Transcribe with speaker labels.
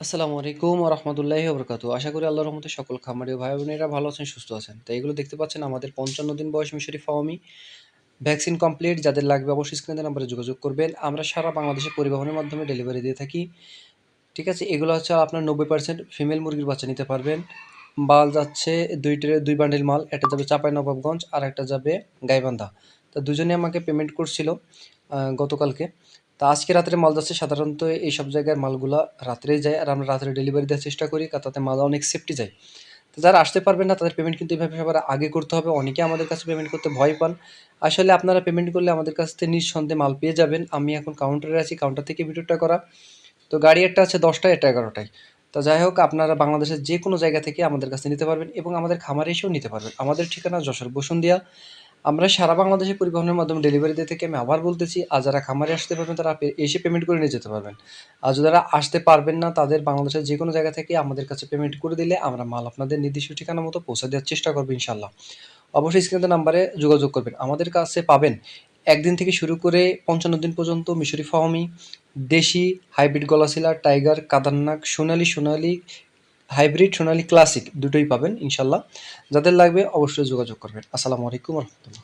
Speaker 1: আসসালামু আলাইকুম রহমতুল্লাহি বরকাতু আশা করি আল্লাহর রহমতে সকল খামারি ভাই বোনেরা ভালো আছেন, সুস্থ আছেন। তো এগুলো দেখতে পাচ্ছেন আমাদের পঞ্চান্ন দিন বয়স মিশরি ফাওয়ামি ভ্যাকসিন কমপ্লিট। যাদের লাগবে অবশ্যই স্ক্রিনে নাম্বারে যোগাযোগ করবেন। আমরা সারা বাংলাদেশে পরিবহনের মাধ্যমে ডেলিভারি দিয়ে থাকি। ঠিক আছে, এগুলো হচ্ছে আপনার নব্বই পার্সেন্ট ফিমেল মুরগির বাচ্চা নিতে পারবেন। মাল যাচ্ছে দুইটার দুই বান্ডিল মাল। একটা যাবে চাপাই নবাবগঞ্জ আর একটা যাবে গাইবান্ধা। তো দুজনে আমাকে পেমেন্ট করছিল গতকালকে। তা আজকে রাত্রে মাল যাচ্ছে সাধারণত এই সব জায়গায় মালগুলা রাত্রেই যায় আর আমরা রাত্রে ডেলিভারি দেওয়ার চেষ্টা করি তাতে মাল অনেক সেফটি যায়। তো যারা আসতে পারবেন না, তাদের পেমেন্ট কিন্তু এভাবে সবার আগে করতে হবে অনেকে আমাদের কাছে পেমেন্ট করতে ভয় পান। আসলে আপনারা পেমেন্ট করলে আমাদের কাছ থেকে নিঃসন্দেহে মাল পেয়ে যাবেন। আমি এখন কাউন্টারে আছি কাউন্টার থেকে ভিডিওটা করা। তো গাড়ি একটা আছে দশটায়, এটা এগারোটায়। তো যাই হোক, আপনারা বাংলাদেশের যে কোনো জায়গা থেকে আমাদের কাছে নিতে পারবেন এবং আমাদের খামারে এসেও নিতে পারবেন। আমাদের ঠিকানা যশোর বসুন্দিয়া আমরা সারা বাংলাদেশে পরিবহনের মাধ্যমে ডেলিভারি দিয়ে থেকে আমি আবার বলতেছি, আর যারা খামারে আসতে পারবেন তারা এসে পেমেন্ট করে নিয়ে যেতে পারবেন। আর যারা আসতে পারবেন না, তাদের বাংলাদেশের যে কোনো জায়গা থেকে আমাদের কাছে পেমেন্ট করে দিলে আমরা মাল আপনাদের নির্দিষ্ট ঠিকানা মতো পৌঁছে দেওয়ার চেষ্টা করব ইনশাল্লাহ অবশ্যই স্ক্রিনের নাম্বারে যোগাযোগ করবেন। আমাদের কাছে পাবেন একদিন থেকে শুরু করে পঞ্চান্ন দিন পর্যন্ত মিশরি ফাহমি, দেশি হাইব্রিড গলাশিলা, টাইগার কাদান্নাক সোনালি সোনালি হাইব্রিড সোনালী ক্লাসিক দুটোই পাবেন ইনশাল্লাহ। যাদের লাগবে অবশ্যই যোগাযোগ করবেন। আসসালামু আলাইকুম রহমতুল্লাহ।